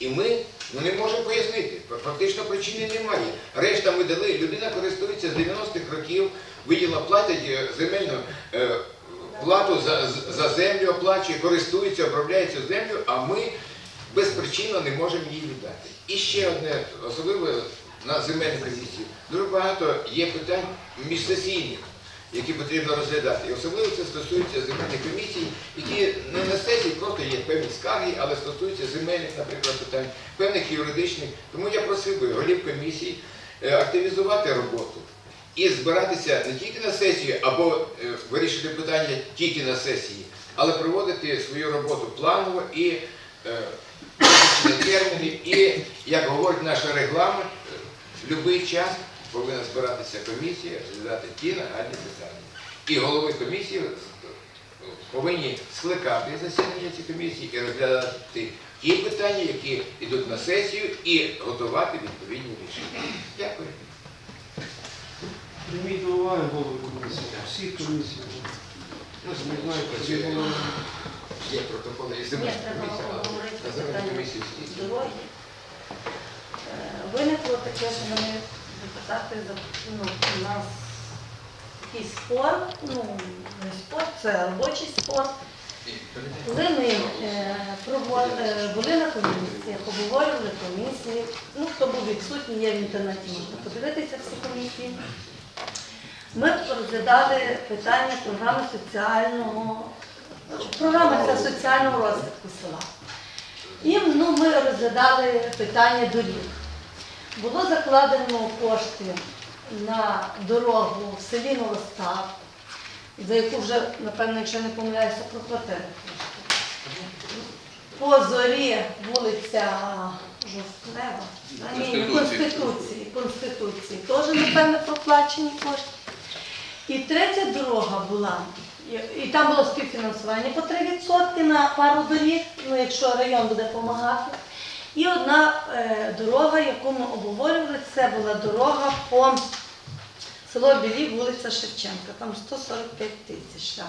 І ми ну, не можемо пояснити. Фактично причини немає. Решта ми дали, людина користується з 90-х років, виділа, платить е, земельну е, плату за, за землю, оплачує, користується, обробляє цю землю, а ми безпричинно не можемо її віддати. І ще одне, особливо на земельну комісію, дуже багато є питань міжсесійних, які потрібно розглядати. І особливо це стосується земельних комісій, які не на сесії просто є певні скарги, але стосуються земельних, наприклад, питань, певних юридичних. Тому я просив би голів комісій е, активізувати роботу і збиратися не тільки на сесію, або е, вирішити питання тільки на сесії, але проводити свою роботу планово і е, терміни, і, як говорить наш регламент, будь-який час повинна збиратися комісія, розглядати ті нагальні питання. І голови комісії е, повинні скликати засідання цієї комісії і розглядати ті питання, які йдуть на сесію, і готувати відповідні рішення. Дякую. Прийміть до уваги голови комісії, всіх комісій. Ну, не знаю, працює. Є протоколи і Ні, земельної треба комісії, але на земельній питання комісії всі. Е, Виникло таке, що вони депутати за- ну, у нас такий спор, ну не спор, це робочий спор. Коли ми е, провод- е, були на комісіях, обговорювали комісії, ну хто був відсутній, є в інтернеті, можна подивитися всі комісії. Ми розглядали питання програми соціального, програми соціального розвитку села. І ну, ми розглядали питання доріг. Було закладено кошти на дорогу в селі Новостав, за яку вже, напевно, якщо не помиляюся, проплатили кошти. По зорі вулиця Жовтнева, а, ні, Конституції, Конституції, теж, напевно, проплачені кошти. І третя дорога була, і- і там було співфінансування по 3% на пару доріг, ну якщо район буде допомагати. І одна е, дорога, яку ми обговорювали, це була дорога по село Білі, вулиця Шевченка, там 145 тисяч. Так.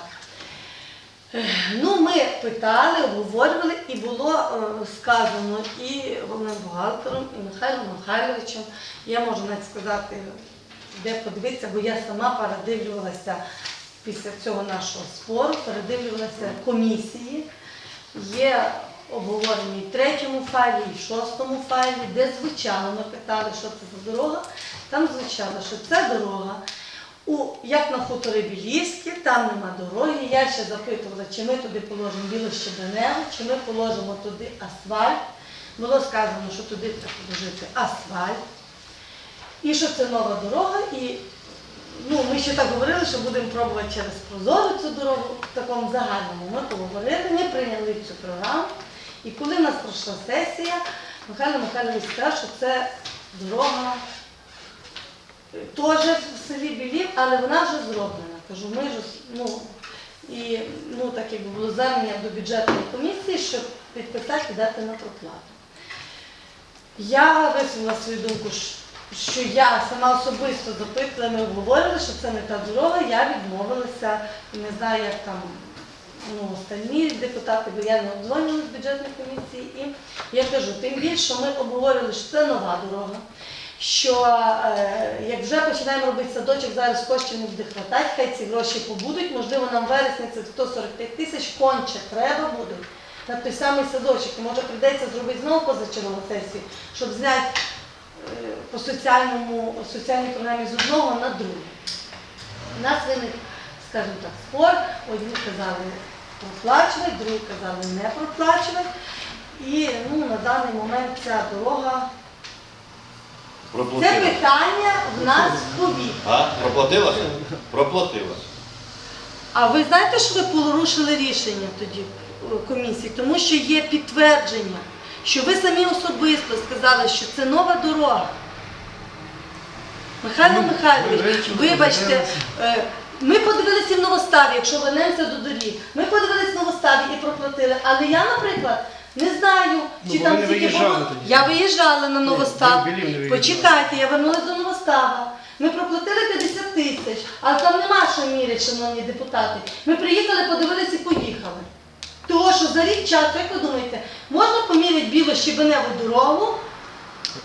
Е, Ну, ми питали, обговорювали, і було е, сказано і головним бухгалтером, і Михайлом Михайловичем. Я можу навіть сказати, де подивитися, бо я сама передивлювалася після цього нашого спору, передивлювалася комісії. Є обговорені в третьому файлі, і шостому файлі, де звучало, ми питали, що це за дорога. Там звучало, що це дорога. У, як на хуторі Білівські, там нема дороги. Я ще запитувала, чи ми туди положимо білощебеневу, чи ми положимо туди асфальт. Було сказано, що туди треба положити асфальт. І що це нова дорога, і ну, ми ще так говорили, що будемо пробувати через прозору цю дорогу в такому загальному. Ми поговорили, ми прийняли цю програму. І коли в нас пройшла сесія, Михайло Михайлович сказав, що це дорога теж в селі Білів, але вона вже зроблена. Кажу, ми ж ну, і ну, так якби було звернення до бюджетної комісії, щоб підписати і дати на проплату. Я висунула свою думку, що- я сама особисто запитала, ми обговорили, що це не та дорога, я відмовилася, не знаю, як там ну, остальні депутати, бо я не обдзвонювала з бюджетної комісії. І я кажу, тим більше, що ми обговорили, що це нова дорога. Що е, як вже починаємо робити садочок, зараз коштів не буде хватати, хай ці гроші побудуть, можливо, нам вересні це 145 тисяч конче треба буде на той самий садочок. І може прийдеться зробити знову позачергову сесію, щоб зняти е, по соціальному, соціальній програмі з одного на другий. У нас виник, скажімо так, спор, одні казали проплачувати, другі казали не проплачувати. І ну, на даний момент ця дорога, це питання в нас в повітрі. А? Проплатилася? Проплатилася. А ви знаєте, що ви порушили рішення тоді комісії? Тому що є підтвердження, що ви самі особисто сказали, що це нова дорога. Михайло Михайлович, вибачте, е, ми подивилися в Новоставі, якщо вернемося до доріг. Ми подивилися в Новоставі і проплатили. Але я, наприклад, не знаю, чи Ну, там не скільки виїжджали було. тоді. Я виїжджала на Новостав. Білів не виїжджали. Почекайте, я вернулася до Новостава. Ми проплатили 50 тисяч, але там нема що міряти, шановні депутати. Ми приїхали, подивилися і поїхали. Того, що за рік часу, як ви думаєте, можна поміряти біло-щебеневу дорогу,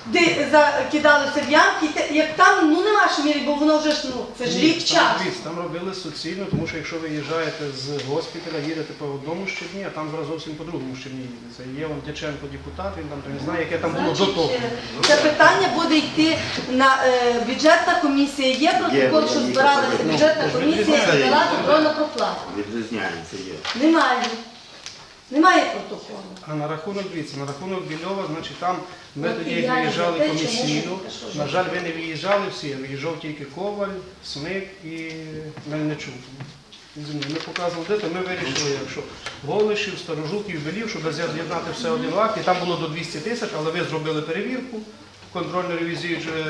де закидалося в ямки, те- як там ну нема що міряти, бо воно вже ж ну це ж рік Там, часу. дивіться, там робили суцільно, тому що якщо ви їжджаєте з госпіталя, їдете по одному щодні, а там зараз зовсім по другому щодні їдеться. Є вон Дяченко депутат, він там то не знає, яке там було до того. е, Це питання буде йти на е, бюджетна комісія. Є протокол, що збиралася бюджетна комісія і дала добро на проплату. Відрізняється є. Немає. Немає протоколу. А на рахунок дивіться, на рахунок Більова, значить там ми От тоді як я виїжджали за те, комісійно. що На жаль, ви не виїжджали всі, а виїжджав тільки Коваль, Смик і Мельничук. Мною. Ми показували де, то ми вирішили, якщо Голишів, Старожуків, Белів, щоб з'єднати все один акт. І там було до 200 тисяч, але ви зробили перевірку, контрольно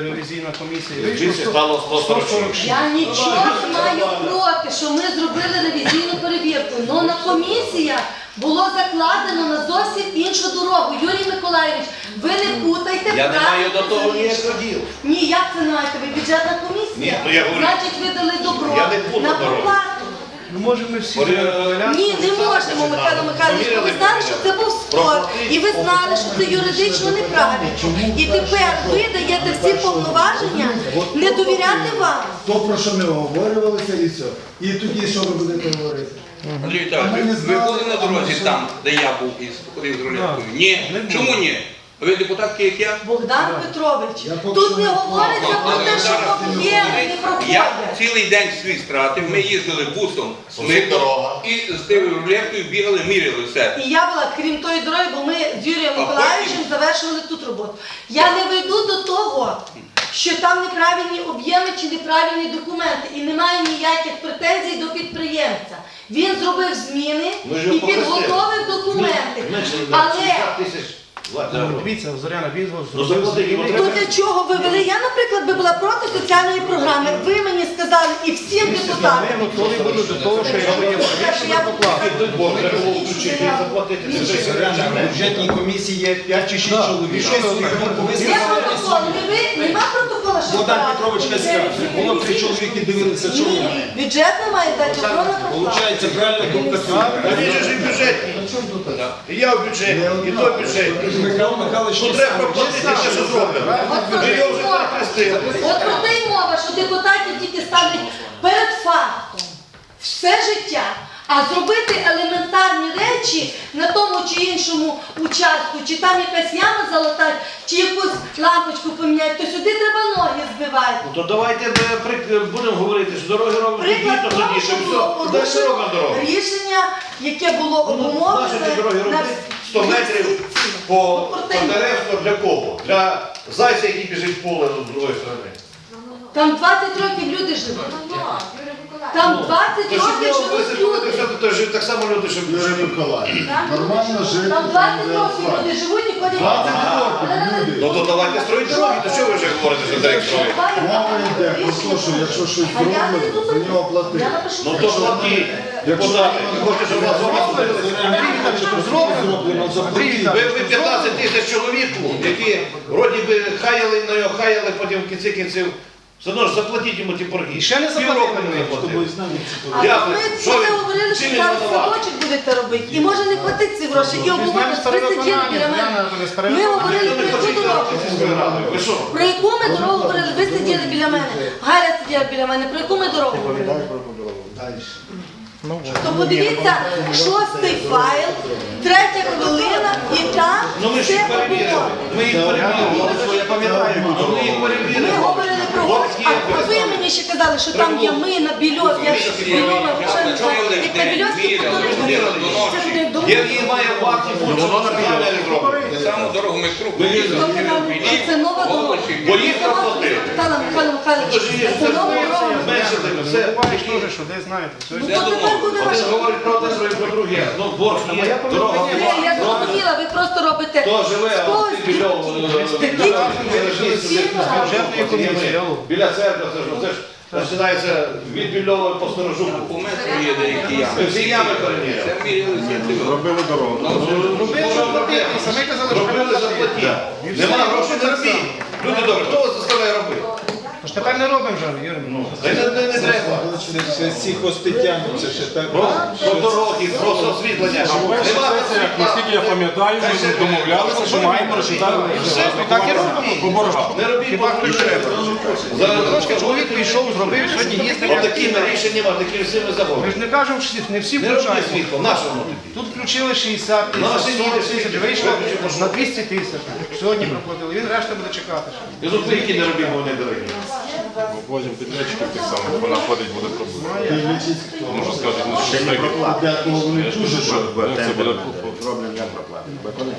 ревізійна комісія. і вийшло 200 стало 146. Я нічого не маю проти, що ми зробили ревізійну перевірку. але на комісіях було закладено на зовсім іншу дорогу. Юрій Миколаївич, ви не путайте Я не маю до того ніякого діла. Ні, як це не маєте? Ви бюджетна комісія? Ні, ну я говорю- Значить, ви дали добро Я не на дорогу. проплату. Ну може ми всі Ні, не можемо, Михайло Михайлович, бо ви знали, що це був спор, і ви знали, що це юридично неправильно. І тепер ви даєте всі повноваження не довіряти вам. То, про що ми оговорювалися і все. І тоді що ви будете говорити? Андрій Віталійович, ми ви, були на дорозі там, де я був із ходив з рулеткою? Ні. Не. Чому ні? Ви депутатки, як я? Богдан Петрович, Я тут не говориться про те, що проблеми не Я проходять. цілий день свій стратив, ми їздили бусом з і з тією рулеткою бігали, міряли все. І я була, крім тої дороги, бо ми з Юрієм Миколаївичем завершували тут роботу. Я не вийду до того, що там неправильні об'єми чи неправильні документи, і немає ніяких підприємця. Він зробив зміни і підготовив документи. Але 60 тисяч. Ладно. Ну, Дивіться, Зоряна, він Ну, заплатити йому то для чого ви вели? Я, наприклад, би була проти соціальної програми. Ви мені сказали і всім депутатам. Ми готові були до того, що якщо є можливість, ми поплатимо. Бо треба було включити і заплатити. Це ж В бюджетній комісії є 5 чи 6 чоловік. Що свою думку Є висказали? протокол, не ви, нема протокола, що Богдан справа. Петрович скаже. Було три чоловіки дивилися, чому. Ні, бюджетна має дати добро на проплату. Получається, правильно думка А він же ж і бюджетний. І я в бюджеті, і той в бюджеті. Михайло Михайлович Ну треба проплатити те, що зроблено. От про Ми те його й вже мова. перехрестили. От про те й мова, що депутатів тільки ставлять перед фактом все життя. А зробити елементарні речі на тому чи іншому участку, чи там якась яма залатати, чи якусь лампочку поміняти, то сюди треба ноги збивати. Ну то давайте ми при- будемо говорити, що дороги робимо тоді, Приклад то того, тоді, що що було все. Далі робимо дорогу. рішення, яке було Ну, обумовлене наші ці дороги на робити 100 метрів по, по для кого? Для зайця, який біжить в поле з другої сторони. Там 20 років люди живуть. Там 20 То щоб років живуть висипати, люди. все, то ж так само люди, щоб Юрій Миколаївич, нормально жити. Там 20 років люди живуть і ходять. 20 років, люди. Ну то давайте строїти дороги, то що ви вже говорите, що директ строїть? Мова йде про те, що якщо щось А я не зроблено, за нього платити. Я напишу. Ну то платіть, депутати, ви хочете, щоб вас зробили? Зроблено, заплатити. Ви, ви 15 тисяч чоловік, які вроді би хаяли на нього, хаяли, потім в кінці кінців. Все одно ж заплатіть йому ті борги. І ще не Півроку заплатили. не заплатили. А то Дякую. ми Що коли ви? говорили, що він зараз винуватий? садочок будете робити. І може не хватить ці гроші. І обговорили, ви сиділи біля мене. Ми говорили Ніхто не про хоче яку дорогу. зробити сільською радою. Ви що? Про яку ми дорогу говорили? Ви сиділи біля мене. Галя сиділа біля мене. Про яку ми дорогу говорили? Далі. То подивіться, шостий файл, третя хвилина, і там Ну ми ж все їх перевірили. Ми їх перевірили. Я пам'ятаю. Ну, Ми їх Ми говорили про От гроші, є, а ви представте. мені ще казали, що там є ми на більов, я ж Більова, знаю, як на Більовській повторили. Це ж не думаю. Я не зробить. Саму дорогу ми Білі, Це нова дорога. Бо їх проплатили. Михайло Михайло Михайлович, це нова дорога. Менше все. Буваєш теж, що десь знаєте. все. Ну то тепер буде Один говорить про те, що і про друге. Ну, борг є, дорога Ні, Я зрозуміла, ви просто робите Хто живе, а Хтось ти біля Бюджетної комісії, біля церкви, це ж це ж починається від Більової по сторожуку. По є деякі ями. Всі ями переміряли. Це мірялися. Робили дорогу. Робили, що платити, і самі казали, що Робили заплатіть. Нема грошей на робіть. Люди добрі, хто вас заставляє робити? Тепер не робимо вже, Юрій. Ну, й не, не, не треба. Це ще ці хвости тягнуться, ще так. Про, про дороги, просто освітлення. Нема наскільки я пам'ятаю, ми домовлялися, що маємо розчитати Так і робимо. по боргах. Не робіть Хіба бо хтось треба? Трошки чоловік прийшов, зробив, сьогодні їздить. От такими рішеннями, такими всіми Ми заборами. ж не кажемо, що не всі Не включають. світло, на що воно тобі? Тут включили 60 Ну, тисяч, сьогодні 40 тисяч, вийшло на 200 тисяч. Сьогодні проплатили, він решта буде чекати. І тут не робіть, бо вони дорогі. Потім підрядчиків тих самих вона ходить, буде проблема. Може скажуть, ну що ми Декого вони Я ж дуже кажу, що це буде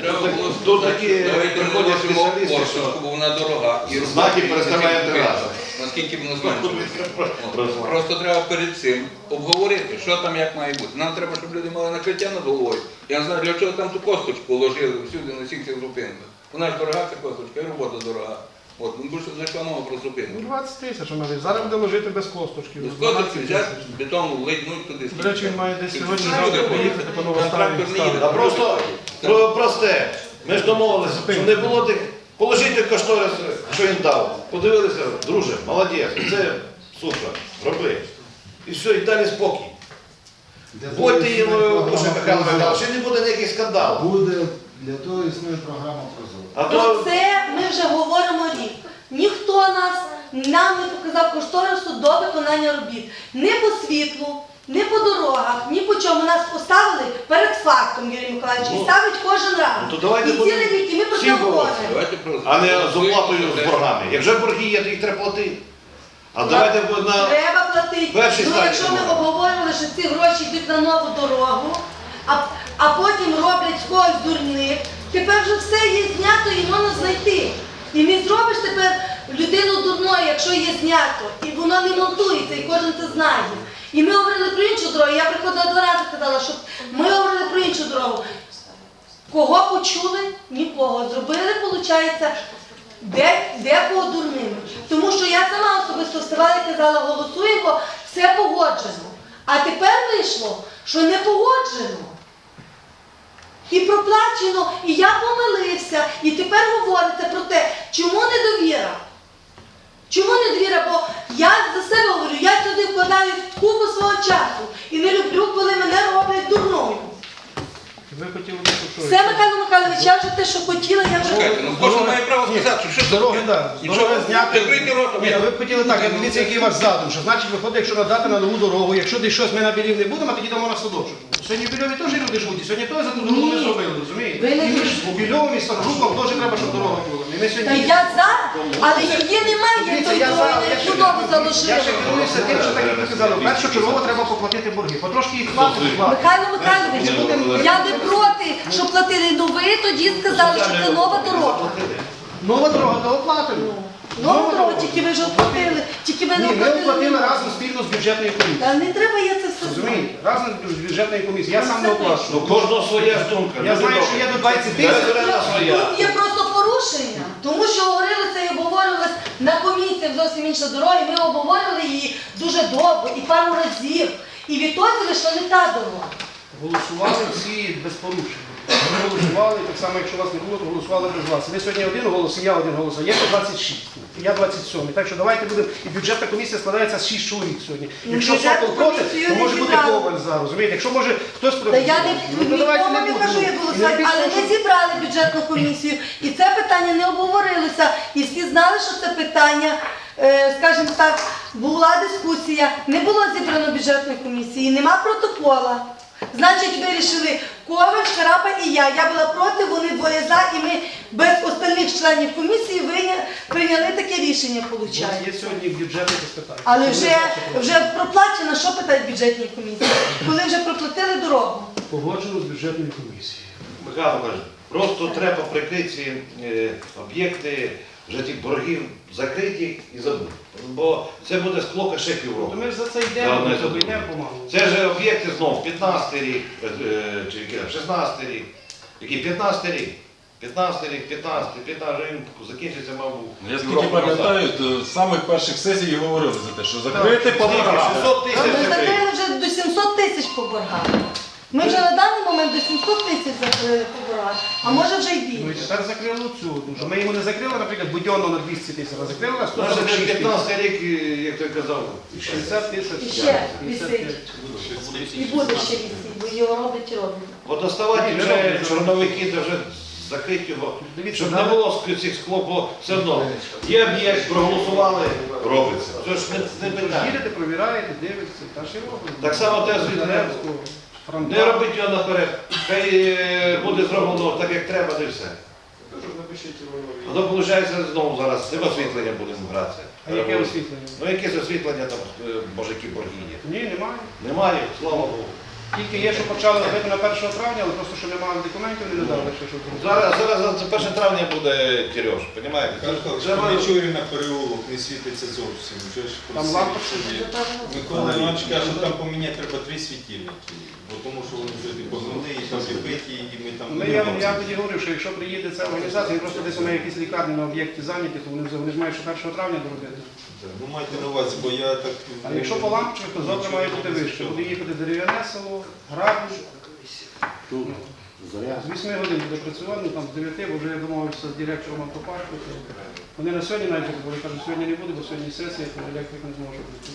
Треба було Тут такі приходять спеціалісти, бо вона дорога. Знаки переставляємо наскільки разом. Наскільки воно зменшилося. Просто треба перед цим обговорити, що там як має бути. Нам треба, щоб люди мали накриття над головою. Я не знаю, для чого там ту косточку ложили всюди на всіх цих зупинках. Вона ж дорога ця косточка, і робота дорога. От, ну що зайшла мова про Ну, зупинку. 20 тисяч, вона десь. зараз буде ложити без косточки. З 12 косточки взяти, тисяч. бетону леднуть туди. До речі, він має десь сьогодні завтра поїхати по не їде. А просто про, просте. Ми ж домовилися, щоб не було тих. Положіть той кошторис, що він дав. Подивилися, друже, молодець, це супер, роби. І все, і далі спокій. Будьте їм, Боже Михайло Михайлович, ще не буде ніяких скандалів. Буде, для того існує програма Прозоро. А Про то це вже говоримо рік. Ніхто нас нам не показав кошторису до виконання робіт. Ні по світлу, ні по дорогах, ні по чому. Нас поставили перед фактом, Юрій Миколаївич, і Ну, ставить кожен раз. ну, то давайте і будемо цілий рік, і ми про це всім говоримо. Давайте про а не з оплатою з боргами. Як вже борги є, то їх треба платити. А давайте на Треба платити. Перший ну, якщо ми дороги. обговорювали, що ці гроші йдуть на нову дорогу, а, а потім роблять з когось дурних, тепер вже все є знято і можна знайти. І не зробиш тепер людину дурною, якщо є знято. І воно не монтується, і кожен це знає. І ми говорили про іншу дорогу. Я приходила два рази казала, що ми говорили про іншу дорогу. Кого почули? Нікого. Зробили, виходить, де, декого дурними. Тому що я сама особисто вставала і казала, голосуємо, все погоджено. А тепер вийшло, що не погоджено. І проплачено, і я помилився. І тепер говорите про те, чому недовіра? Чому недовіра? Бо я за себе говорю, я туди вкладаю купу свого часу і не люблю, коли мене роблять дурною. Ви хотіли? Все, Михайло Михайлович, я вже те, що хотіла, я вже право сказати, що що Дороги, таке. так. І Дороги зняти. Ні, ви б хотіли так, я дивіться, який у вас задум, що значить виходить, якщо надати на нову дорогу, якщо десь щось ми на білів не будемо, тоді дамо на садочок. Сьогодні в Більові теж люди живуть, і сьогодні теж за ту дорогу не зробили, розумієте? Ви не у Більовому і Старожуком теж треба, щоб дорога була. І ми Та сьогодні... я за, але її немає, Дивіться, я за, дороги, я ще- чудово Я ще заложили. керуюся тим, що так як ви казали, першочергово треба поплатити борги. Потрошки їх платити, платити. Михайло Михайлович, я не проти, що платили, ну ви тоді сказали, що це нова дорога. Нова дорога, то оплатимо. Нова дорога, тільки ви вже оплатили, тільки ви не Ні, ми оплатили оплатили. разом спільно з бюджетною комісією. Та не треба я це все знати. Розумієте? Разом з бюджетною комісією. Я сам не ну, оплачую. кожного своя ж думка. Я знаю, що є до 20 тисяч. Зоряна своя. Тут є просто порушення, тому що говорилося і обговорювалося на комісіях зовсім інша дорога, і ми обговорювали її дуже довго і пару разів. І відтоді, що не та дорога. Голосували всі без порушень. Голосували, так само, якщо вас не було, то голосували без вас. Ви сьогодні один голос, і я один голос, а є по 26. і Я 27. Так що давайте будемо. І бюджетна комісія складається з 6 чоловік сьогодні. Ну, Якщо бюджетну Сокол проти, комісію то не може бути зібрали. Коваль за, розумієте? Якщо може хтось проти. Та я не ну, давайте нікому не будемо. кажу, як голосувати, не але ми зібрали бюджетну комісію, і це питання не обговорилося. І всі знали, що це питання, е, скажімо так, була дискусія, не було зібрано бюджетної комісії, нема протокола. Значить, вирішили Коваль, Шарапа і я. Я була проти, вони двоє за, і ми без остальних членів комісії прийняли таке рішення, виходить. Є сьогодні бюджетні питання. Але вже, вже проплачено, що питають бюджетні комісії? Коли вже проплатили дорогу. Погоджено з бюджетною комісією. Михайло каже, просто треба прикрити ці е, об'єкти, вже тих боргів закриті і забути. Бо це буде склока ще То півроку. ми ж за це йдемо, ми за- йдемо помалу. Це ж об'єкти знов 15 рік, е, чи який там, 16 рік, який 15 рік. 15 рік, 15, 15 вже він закінчиться, мабуть. Я скільки півроку назад. пам'ятаю, з самих перших сесій і говорили за те, що закрити по Скільки? боргах. 600 Ми тисяч закрити. закрили вже до 700 тисяч по. Ми вже на даний момент до 700 тисяч закрили побирати, а може вже й Ну і більше. тепер закрили цю. тому що Ми йому не закрили, наприклад, будьонно на 200 тисяч, а закрили на Наш 146 тисяч. 15 рік, як той казав, 60 тисяч. І ще 55. висить. І буде ще вісім, бо його робить і робить. Водоставати Ні, не вже чорновики, де вже закрить його. Дивіться, Щоб не було ск- цих скло, бо все одно. Є об'єкт, проголосували, робиться. Це ж не, не питання. Їдете, провіраєте, дивитеся, та ще робите. Так само те звідти. Зеленського, Франка. Не робіть його наперед. Хай е, буде зроблено так, як треба, де все. А то виходить знову зараз тим освітлення будемо гратися. А яке освітлення? Ну якесь освітлення там, е, які борги є. Ні, немає. Немає, слава Богу. Тільки є, що почали робити на 1 травня, але просто що немає документів, не дали ще що зробити. Зараз, зараз це 1 травня буде Кирьош, розумієте? Треба- Мічуріна переулок не світиться зовсім. Вже ж Там просили, лампочки. щоб є. Микола Іванович каже, що там поміняти треба три світильники, бо тому що вони вже і погнили, і там і биті, і ми там Ну, я, я тоді говорив, що якщо приїде ця організація, він просто десь у неї якісь лікарні на об'єкті зайняті, то вони, вони ж мають ще 1 травня доробити. Ну майте на увазі, бо я так... А якщо по лампочках, то завтра має бути вище. Буде їхати дерев'яне село, граблі. З 8 годин буде працювати, там з 9, бо вже я домовився з директором автопарку. то Вони на сьогодні навіть говорили, кажуть, сьогодні не буде, бо сьогодні сесія, то електрик не зможе бути.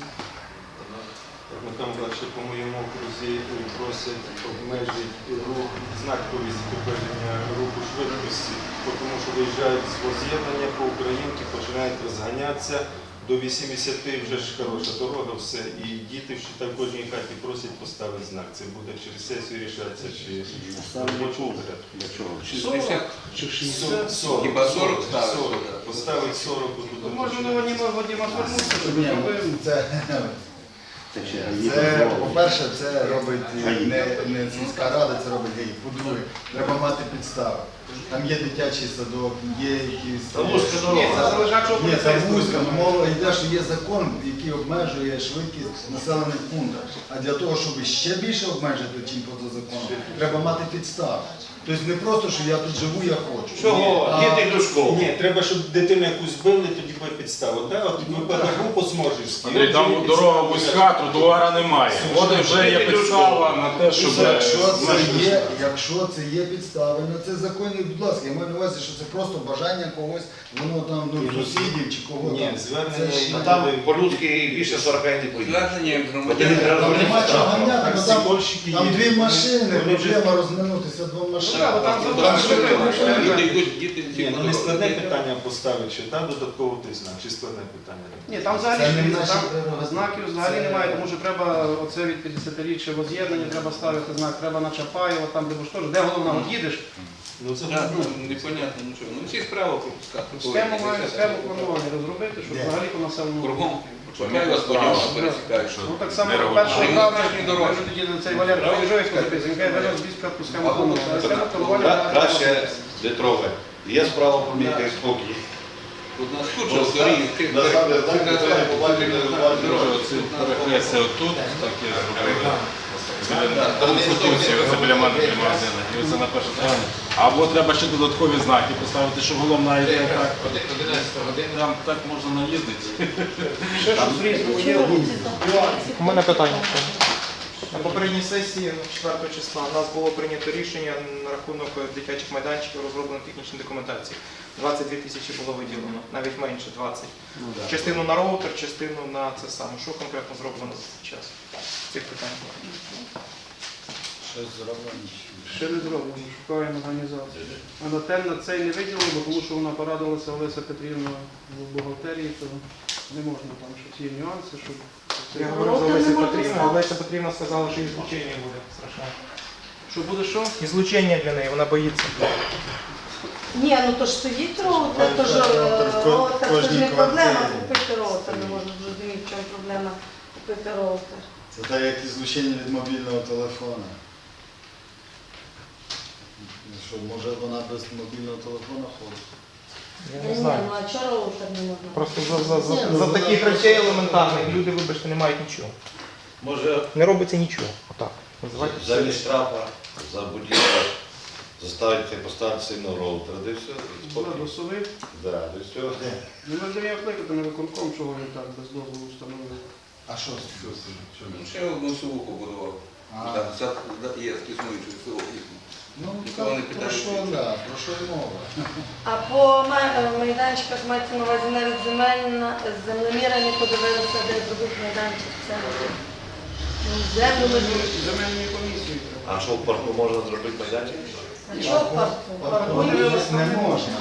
Ну, там далі по моєму окрузі просять обмежити рух, знак повісити обмеження руху швидкості, тому що виїжджають з воз'єднання по Українці, починають розганятися. До 80 вже ж хороша дорога, все. І діти в кожній хаті просять поставити знак. Це буде через сесію рішатися, чи робочу 60. Чи 60? 40. Хіба 40 ставити? 40. Поставити 40 То отут. може на Вадима Вадима звернутися, щоб ну, Це, це, по-перше, це робить не, не сільська рада, це робить ГАІ. По-друге, треба мати підстави. Там є дитячий садок, є якісь... Та вузька Ні, дорога. це залежачого Ні, це вузька, ну, мова йде, що є закон, який обмежує швидкість населених пунктах. А для того, щоб ще більше обмежити, чим поза законом, треба мати підстави. Тобто не просто, що я тут живу, я хочу. Чого? А- Діти до школи. Ні, треба, щоб дитину якусь били, тоді буде підстава. Да? От випадок групу Сморжівський. Андрій, там дорога вузька, тротуара немає. От вже є підстава на те, щоб Якщо це є, якщо це є підстави на це законні, будь ласка, я маю на увазі, що це просто бажання когось, воно там ну, сусідів чи кого Ні, там. звернення Це ж- А там по-людськи більше 40 не поїде. Звернення Там нема чого ганяти, бо там, дві машини, Вони вже- проблема розминутися двом машинам. Там. Люди йдуть, діти Ні, ну не складне питання поставити, чи там додатково ти знак, чи складне питання. Ні, там взагалі Це не дивіться, наші там прерогативи. знаків взагалі Це- немає, тому що треба оце від 50-річчя воз'єднання, треба ставити знак, треба на Чапаєва, там де ж теж, де головна, от їдеш, Ну це Да, ну, Непонятно нічого. Ну всі справи пропускати. схему має, схему планування розробити, щоб взагалі по населеному. Кругом. пункту. Вас по нього пересікаєш. Ну так само Не до регулювати. першого А травня, тоді цей Валер він каже, «Валер, збій спочатку схему планування, а схему Кра- планування. Краще літрове. Є справа помітка і спокій. Тут нас куча доріг. ти- На самом деле, ти- так, ти- це побачили, побачили. Перехрестя отут, таке зробили. Біля Конституції, оце біля мене біля магазину. І оце на перше травня. Або треба ще додаткові знаки поставити, щоб головна йде так. 11 година. Там так можна наїздити. У мене питання. На попередній сесії, 4 числа, у нас було прийнято рішення на рахунок дитячих майданчиків розроблено технічні документації. 22 тисячі було виділено, навіть менше 20. Частину на роутер, частину на це саме. Що конкретно зроблено за цей час? Цих питань. Щось зроблено. Ще не зроблено, шукаємо організацію. А на те на цей не виділили, бо тому що вона порадилася Олеся Петрівна в бухгалтерії, то не можна там щось є нюанси, щоб Я говорив за Олеся Петрівна, Олеся Петрівна сказала, що і злучення буде страшне. що буде що? І злучення для неї, вона боїться. Ні, ну то ж стоїть роутер, то ж Роутер це не проблема купити роутер, не можна зрозуміти, в чому проблема купити роутер. Це так, як ізлучення від мобільного телефона. Що, може вона без мобільного телефона ходить? Я не знаю. ну а чого роутер не можна? Просто за, за, за, ну, за таких речей елементарних люди, вибачте, не мають нічого. Може, Не робиться нічого. Отак. Називайте все. штрафа за будівлю заставити поставити сильно роутер, де все, і спокій. до сови. Да, де все. Ну, ми даємо кликати на виконком, чого він так без дозволу встановив. А що з цього? Ну, Ще одну суву побудував. А. Там сад є з існуючого село. Ну, Нікого не так, про що, що- да, про що й мова? А по ма- е, майданчиках мається на увазі навіть земельна, землеміра не подивилися, де зробити майданчик. Це ну, землю ми Земельні комісії. А що в парку можна зробити майданчик? А чого в парку? В парку. Не можна.